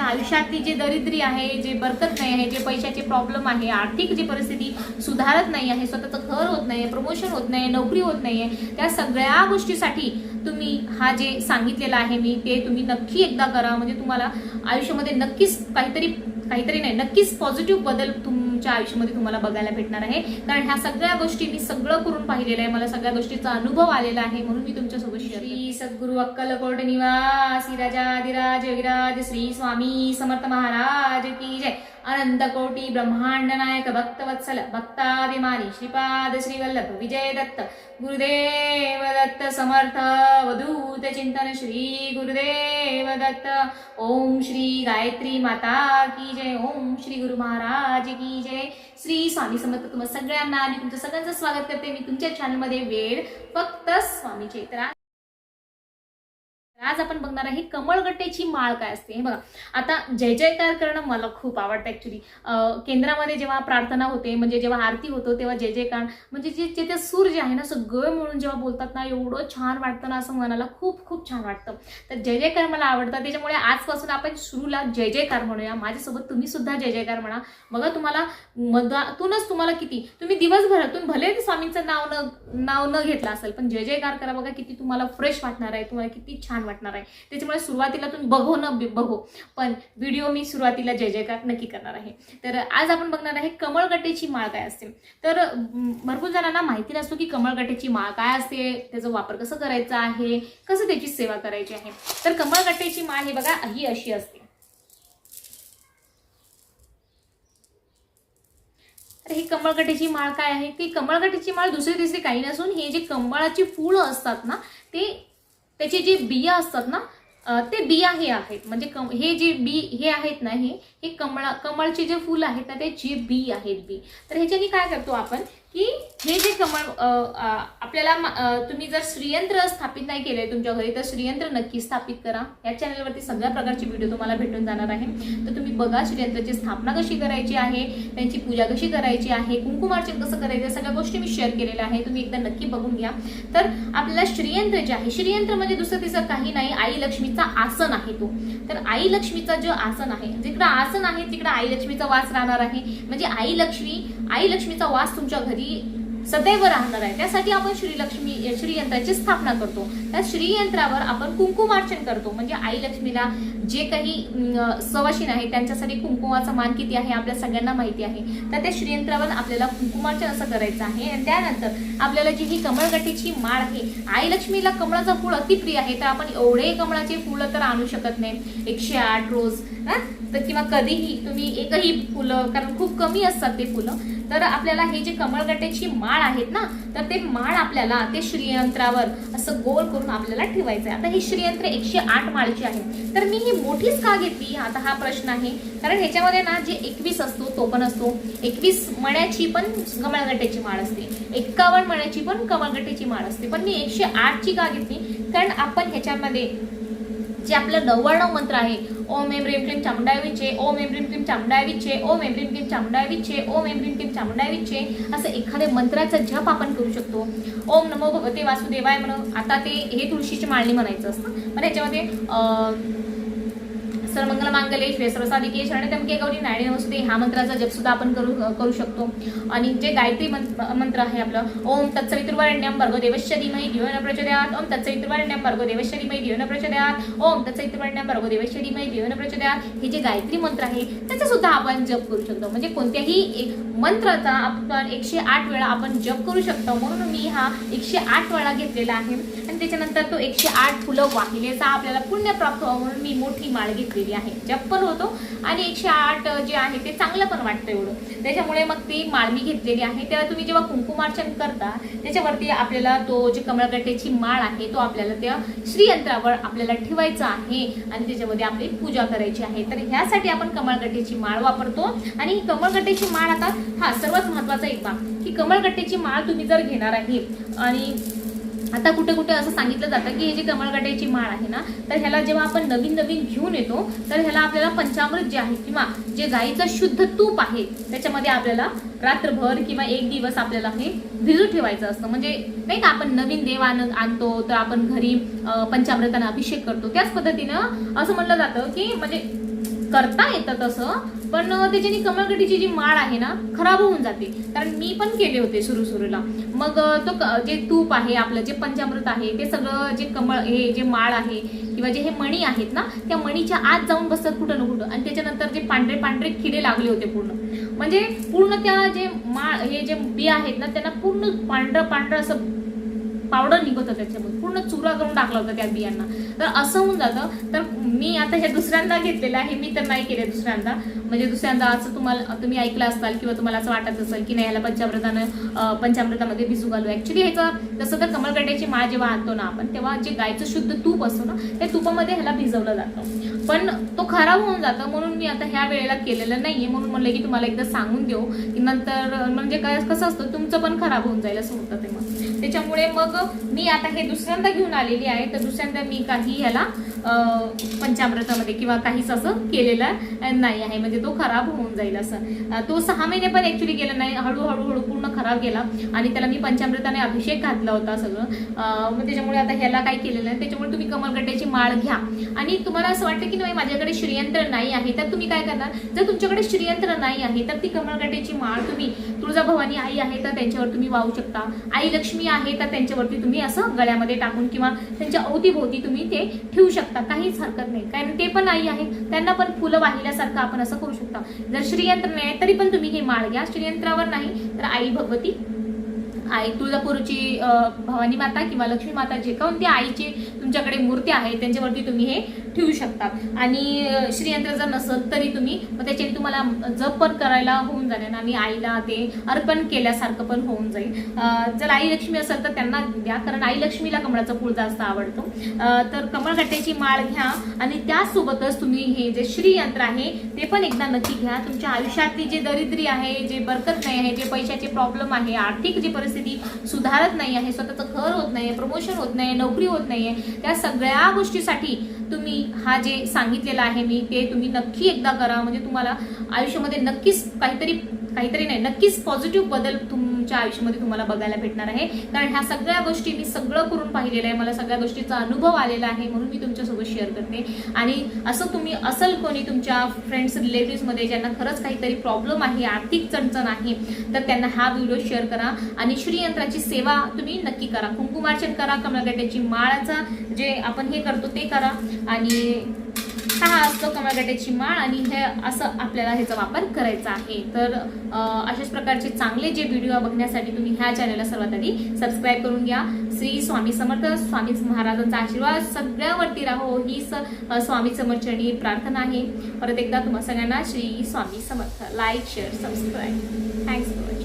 तुमच्या आयुष्यातली जे दरिद्री आहे जे बरकत नाही आहे जे पैशाचे प्रॉब्लेम आहे आर्थिक जी परिस्थिती सुधारत नाही आहे स्वतःचं घर होत नाही प्रमोशन होत नाही नोकरी होत नाही आहे त्या सगळ्या गोष्टीसाठी तुम्ही हा जे सांगितलेला आहे मी ते तुम्ही नक्की एकदा करा. म्हणजे तुम्हाला आयुष्यामध्ये नक्कीच काहीतरी काहीतरी नाही नक्कीच पॉझिटिव्ह बदल तुमच्या आयुष्यामध्ये तुम्हाला बघायला भेटणार आहे. कारण ह्या सगळ्या गोष्टी मी सगळं करून पाहिलेलं आहे. मला सगळ्या गोष्टीचा अनुभव आलेला आहे म्हणून मी तुमच्यासोबत श्री श्री सद्गुरु अक्कलकोट निवासी राजाधिराज विराज श्री स्वामी समर्थ महाराज की जय. अनंतकोटी ब्रह्मांड नायक भक्तवत्सल भक्ताभिमानी श्रीपाद श्री वल्लभ विजय दत्त गुरुदेव दत्त समर्थ वधूत चिंतन श्री गुरुदेव दत्त ओम श्री गायत्री माता की जय ओम श्री गुरु महाराज की जय। श्री स्वामी समर्थ तुम्हाला सगळ्यांना आणि तुमचं सगळ्यांचं स्वागत करते मी तुमच्या चॅनलमध्ये वेळ फक्त स्वामी तर आज- आपण बघणार आहे कमळगट्टेची माळ काय असते. हे बघा आता जय जयकार करणं मला खूप आवडतं ऍक्च्युली केंद्रामध्ये जेव्हा प्रार्थना होते म्हणजे जेव्हा आरती होतो तेव्हा जय जयकार म्हणजे जे जे ते सूर जे आहे ना सगळं म्हणून जेव्हा बोलतात ना एवढं छान वाटतं ना असं मनाला खूप खूप छान वाटतं. तर जय जयकार मला आवडतं. त्याच्यामुळे आजपासून आपण सुरूला जय जयकार म्हणूया. माझ्यासोबत तुम्ही सुद्धा जय जयकार म्हणा. बघा तुम्हाला मधातूनच तुम्हाला किती तुम्ही दिवसभरातून भले स्वामींचं नाव न नाव न घेतलं असेल पण जय जयकार करा. बघा किती तुम्हाला फ्रेश वाटणार आहे. तुम्हाला किती छान वाटणार आहे. त्याच्यामुळे सुरुवातीला तुम्ही बघो न बघो. पण व्हिडिओ मी सुरुवातीला जय जयकार नक्की करणार आहे. तर आज आपण बघणार आहे कमळगट्टेची माळ काय असते. तर भरपूर जणांना माहिती नसतो की कमळगट्टेची माळ काय असते त्याचा वापर कसं करायचा आहे कसं त्याची सेवा करायची आहे. तर कमळगट्टेची माळ ही बघा ही अशी असते. तर ही कमळगट्टेची माळ काय आहे? की कमळगट्टेची माळ दुसरी तिसरी काही नसून हे जे कमळाची फुलं असतात ना ते त्याचे जे बिया असतात ना ते बिया हे आहेत. म्हणजे कम हे जे बी हे आहेत ना हे हे कमळा कमळचे जे फुल आहेत ना ते जे बी आहेत बी. तर ह्याच्याने काय करतो आपण? की हे जे कमळ आपल्याला तुम्ही जर श्रीयंत्र स्थापित नाही केले तुमच्या घरी तर श्रीयंत्र नक्की स्थापित करा. या चॅनलवरती सगळ्या प्रकारचे व्हिडिओ तुम्हाला भेटून जाणार आहे. तर तुम्ही बघा श्रीयंत्राची स्थापना कशी करायची आहे त्यांची पूजा कशी करायची आहे कुंकुमार्चन कसं करायचं सगळ्या गोष्टी मी शेअर केलेल्या आहे तुम्ही एकदा नक्की बघून घ्या. तर आपल्याला श्रीयंत्र जे आहे श्रीयंत्र म्हणजे दुसरं तिचं काही नाही आई लक्ष्मीचा आसन आहे तो. तर आई लक्ष्मीचा जो आसन आहे जिकडं आसन आहे तिकडं आई लक्ष्मीचा वास राहणार आहे. म्हणजे आई लक्ष्मी आई लक्ष्मीचा वास तुमच्या घरी सदैव राहणार आहे. त्यासाठी आपण श्रीलक्ष्मी श्रीयंत्राची स्थापना करतो. त्या श्रीयंत्रावर आपण कुंकुमार्चन करतो. म्हणजे आई लक्ष्मीला जे काही सवाशीन आहे त्यांच्यासाठी कुंकुमाचा मान किती आहे आपल्या सगळ्यांना माहिती आहे. तर त्या श्रीयंत्रावर आपल्याला कुंकुमार्चन असं करायचं आहे. आणि त्यानंतर आपल्याला जी ही कमळगटीची माळ आहे आई लक्ष्मीला कमळाचं फूल अतिप्रिय आहे. तर आपण एवढे कमळाचे फुलं तर आणू शकत नाही. एकशे आठ रोज हा? तर किंवा कधीही तुम्ही एकही फुलं कारण खूप कमी असतात ते फुलं तर आपल्याला हे जे कमळगट्याची माळ आहेत ना तर ते माळ आपल्याला ते श्रीयंत्रावर असं गोल करून आपल्याला ठेवायचं आहे. आता ही श्रीयंत्र एकशे आठ माळची आहे. तर मी ही मोठीच का घेतली? आता हा प्रश्न आहे. कारण ह्याच्यामध्ये ना जे एकवीस असतो तो पण असतो. एकवीस मण्याची पण कमळगट्याची माळ असते. एक्कावन्न मण्याची पण कमळगट्याची माळ असते. पण मी एकशे आठची का घेतली? कारण आपण ह्याच्यामध्ये जे आपलं नव्याण्णव मंत्र आहे ओम एम रेम क्लीम चामुंडावीचे ओम एम रिम क्लीम चामुंडावीचे ओम एम रिम क्लीम चामुंडावीचे ओम एम रिम क्लीम चामुंडावीचे असं एखाद्या मंत्राचा जप आपण करू शकतो. ओम नमो भगवते वासुदेवाय म्हणून. आता ते हे तुळशीची माळणी म्हणायचं असतं. पण याच्यामध्ये सर्वमंगल मांगल्ये शिवे शरण शरणत्यंके गौरी नारायणी नमस्ते ह्या मंत्राचा जप सुद्धा आपण करू करू शकतो. आणि जे गायत्री मंत्र मंत्र आहे आपलं ओम तत्सवितुर्वरण्यम भर्गो देवस्य धीमहि धियो न प्रचोदयात. ओम तत्सवितुर्वरण्यम भर्गो देवस्य धीमहि धियो न प्रचोदयात. ओम तत्सवितुर्वरण्यम भर्गो देवस्य धीमहि धियो न प्रचोदयात. हे जे गायत्री मंत्र आहे त्याचा सुद्धा आपण जप करू शकतो. म्हणजे कोणत्याही एक मंत्राचा आपण एकशे आठ वेळा आपण जप करू शकतो. म्हणून मी हा एकशे आठ वेळा घेतलेला आहे. आणि त्याच्यानंतर तो एकशे आठ फुलं वाहिलेचा आपल्याला पुण्य प्राप्त व्हावं म्हणून मी मोठी माळ घेतली घेतलेली आहे. जप पण होतो आणि एकशे आठ जे आहे ते चांगलं पण वाटतं एवढं. त्याच्यामुळे मग ती माळ मी घेतलेली आहे. तेव्हा तुम्ही जेव्हा कुंकुमार्चन करता त्याच्यावरती आपल्याला तो जे कमळगट्ट्याची माळ आहे तो आपल्याला त्या श्रीयंत्रावर आपल्याला ठेवायचा आहे आणि त्याच्यामध्ये आपली पूजा करायची आहे. तर ह्यासाठी आपण कमळगट्ट्याची माळ वापरतो. आणि ही कमळगट्ट्याची माळ आता हा सर्वात महत्त्वाचा एक भाग. की कमळगट्ट्याची माळ तुम्ही जर घेणार आहे आणि आता कुठे कुठे असं सांगितलं जातं की हे जे कमळगट्याची माळ आहे ना तर ह्याला जेव्हा आपण नवीन नवीन घेऊन येतो तर ह्याला आपल्याला पंचामृत जे आहे किंवा जे गाईचं शुद्ध तूप आहे त्याच्यामध्ये आपल्याला रात्रभर किंवा एक दिवस आपल्याला हे भिजू ठेवायचं असतं. म्हणजे नाही का आपण नवीन देव आण आणतो तर आपण घरी पंचामृतांना अभिषेक करतो. त्याच पद्धतीनं असं म्हटलं जातं की म्हणजे करता येतं तसं पण त्याच्याने कमळगटीची जी माळ आहे ना खराब होऊन जाते. कारण मी पण केले होते सुरू सुरूला मग तो क- जे तूप आहे आपलं जे पंचामृत आहे ते सगळं जे कमळ हे जे माळ आहे किंवा जे हे मणी आहेत ना त्या मणीच्या आत जाऊन बसतात कुठं ना कुठं. आणि त्याच्यानंतर जे पांढरे पांढरे किडे लागले होते पूर्ण. म्हणजे पूर्ण त्या जे माळ हे जे बिया आहेत ना त्यांना पूर्ण पांढरं पांढरं असं पावडर निघत होतं त्याच्यामध्ये. पूर्ण चुरा करून टाकला होता त्या बियांना. तर असं होऊन जातं. तर मी आता हे दुसऱ्यांदा घेतलेलं आहे. मी तर नाही केले दुसऱ्यांदा. म्हणजे दुसऱ्यांदा असं तुम्हाला तुम्ही ऐकलं असाल किंवा तुम्हाला असं वाटत असेल की नाही याला पंचामृतानं पंचामृतामध्ये भिजू घालू. ऍक्च्युली ह्याचं तसं तर कमळगड्याची माळ जेव्हा आणतो ना आपण तेव्हा जे गायचं शुद्ध तूप असतो ना त्या तुपामध्ये ह्याला भिजवलं जातं. पण तो खराब होऊन जातं. म्हणून मी आता ह्या वेळेला केलेलं नाहीये. म्हणून म्हणलं की तुम्हाला एकदा सांगून देऊ. की नंतर म्हणजे काय कसं असतं तुमचं पण खराब होऊन जाईल असं होतं ते मग त्याच्यामुळे मग मी आता हे दुसऱ्यांदा घेऊन आलेली आहे. तर दुसऱ्यांदा मी काही ह्याला पंचामृतामध्ये किंवा काहीच असं केलेलं नाही आहे. म्हणजे तो खराब होऊन जाईल असं. तो सहा महिने पण ऍक्च्युली गेला नाही. हळूहळू हळू पूर्ण खराब गेला. आणि त्याला मी पंचामृताने अभिषेक घातला होता सगळं. मग त्याच्यामुळे आता ह्याला काय केलेलं आहे त्याच्यामुळे तुम्ही कमलगड्ड्याची माळ घ्या. आणि तुम्हाला असं वाटतं की नाही माझ्याकडे श्रीयंत्र नाही आहे तर तुम्ही काय करणार? जर तुमच्याकडे श्रीयंत्र नाही आहे तर ती कमळगटेची माळ तुम्ही तुळजाभवानी आई आहे तर त्यांच्यावर तुम्ही वाहू शकता. आई लक्ष्मी आहे तर त्यांच्यावरती तुम्ही असं गळ्यामध्ये टाकून किंवा त्यांच्या अवतीभोवती तुम्ही ते ठेवू शकता. काहीच हरकत नाही. कारण ते पण आई आहे त्यांना पण फुलं वाहिल्यासारखं आपण असं करू शकता. जर श्रीयंत्र नाही तरी पण तुम्ही हे माळ घ्या. श्रीयंत्रावर नाही तर आई भगवती आई तुळजापूरची अं, भवानी माता किंवा लक्ष्मी माता जे कोणती आईची तुमच्याकडे मूर्ती आहे त्यांच्यावरती तुम्ही हे ठेवू शकतात आणि श्रीयंत्र जर नसेल तरी तुम्ही मग त्याच्याने तुम्हाला जप पण करायला होऊन जाईल आणि आईला ते अर्पण केल्यासारखं पण होऊन जाईल. जर आई लक्ष्मी असेल तर त्यांना द्या. कारण आई लक्ष्मीला कमळाचा फूल जास्त आवडतो. तर कमळगट्ट्याची माळ घ्या. आणि त्यासोबतच तुम्ही हे जे श्रीयंत्र आहे ते पण एकदा नक्की घ्या. तुमच्या आयुष्यातली जे दरिद्री आहे जे बरकत नाही आहे जे पैशाचे प्रॉब्लेम आहे आर्थिक जी परिस्थिती सुधारत नाही आहे स्वतःचं घर होत नाही प्रमोशन होत नाही नोकरी होत नाही त्या सगळ्या गोष्टीसाठी तुम्ही हा जे सांगितलेला आहे मी ते तुम्ही नक्की एकदा करा. म्हणजे तुम्हाला आयुष्यामध्ये नक्कीच काहीतरी काहीतरी नाही नक्कीच पॉझिटिव्ह बदल तुम तुमच्या आयुष्यामध्ये तुम्हाला बघायला भेटणार आहे. कारण ह्या सगळ्या गोष्टी मी सगळं करून पाहिलेलं आहे. मला सगळ्या गोष्टीचा अनुभव आलेला आहे म्हणून मी तुमच्यासोबत शेअर करते. आणि असं तुम्ही असल कोणी तुमच्या फ्रेंड्स रिलेटिव्समध्ये ज्यांना खरंच काहीतरी प्रॉब्लेम आहे आर्थिक चणचण आहे तर त्यांना हा व्हिडिओ शेअर करा. आणि श्रीयंत्राची सेवा तुम्ही नक्की करा. कुंकुमार्चन करा. कमळगट्ट्याची माळाचा जे आपण हे करतो ते करा. आणि हा असतो कमळगट्याची माळ आणि हे असं आपल्याला ह्याचा वापर करायचा आहे. तर अशाच प्रकारचे चांगले जे व्हिडिओ बघण्यासाठी तुम्ही ह्या चॅनलला सर्वात आधी सबस्क्राईब करून घ्या. श्री स्वामी समर्थ स्वामी महाराजांचा आशीर्वाद सगळ्यावरती राहो. ही स स्वामी समर्थची प्रार्थना आहे. परत एकदा तुम्हा सगळ्यांना Shri Swami Samarth. Like share subscribe thanks for